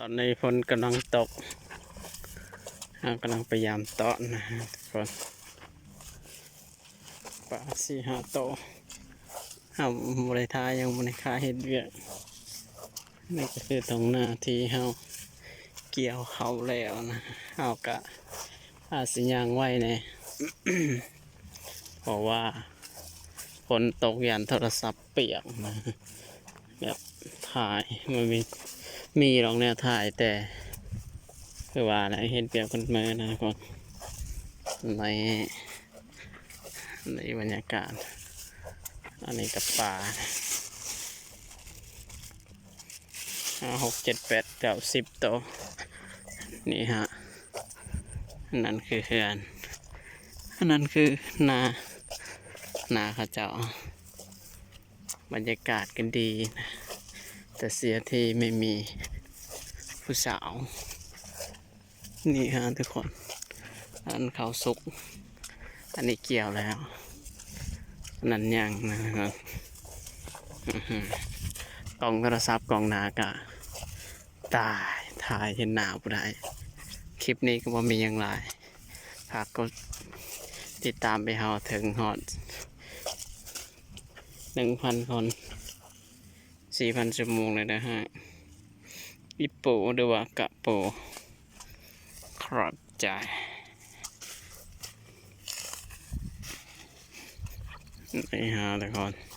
ตอนนี้ฝนกำลังตกเรากำลังพยายามตาะนะฮะทุกคนปลาสี่ห้าโตวเอาบริทายยังบริคาเห็ดเวียกนี่ก็คือตรงหน้าที่เฮาเกี่ยวเขาแล้วนะเฮากะอาจสิยางไว้เนี่ยเพราะว่าฝนตกยันโทรศัพท์เปียกนะแบบถ่ายมันมี มีหรอกแนวถ่ายแต่คือว่าอะเห็นเปรียบคนเมือนะทุกคนในในบรรยากาศ อันนี้กับป่าหกเจ็ดแปดเก้าสิบโตวนี่ฮะนนั้นคือเฮือนอันนั้นคือนานาข้าเจ้า บรรยากาศกันดีนะ แต่เสียที่ไม่มีผู้สาว นี่ฮะทุกคน อันเขาสุก อันนี้เกี่ยวแล้ว นั้นยังนะครับกล่องโทรศัพท์กล่องนากะตายถ่ายเห็นหนาวผู้ใดคลิปนี้ก็ว่ามีอย่างไรฝากกดติดตามไปเฮาถึงฮอดหนึ่งพันคน สี่พันชั่วโมงเลยนะฮะอิโปหรือว่ากะโป ครับใจนี่ฮะทุกคน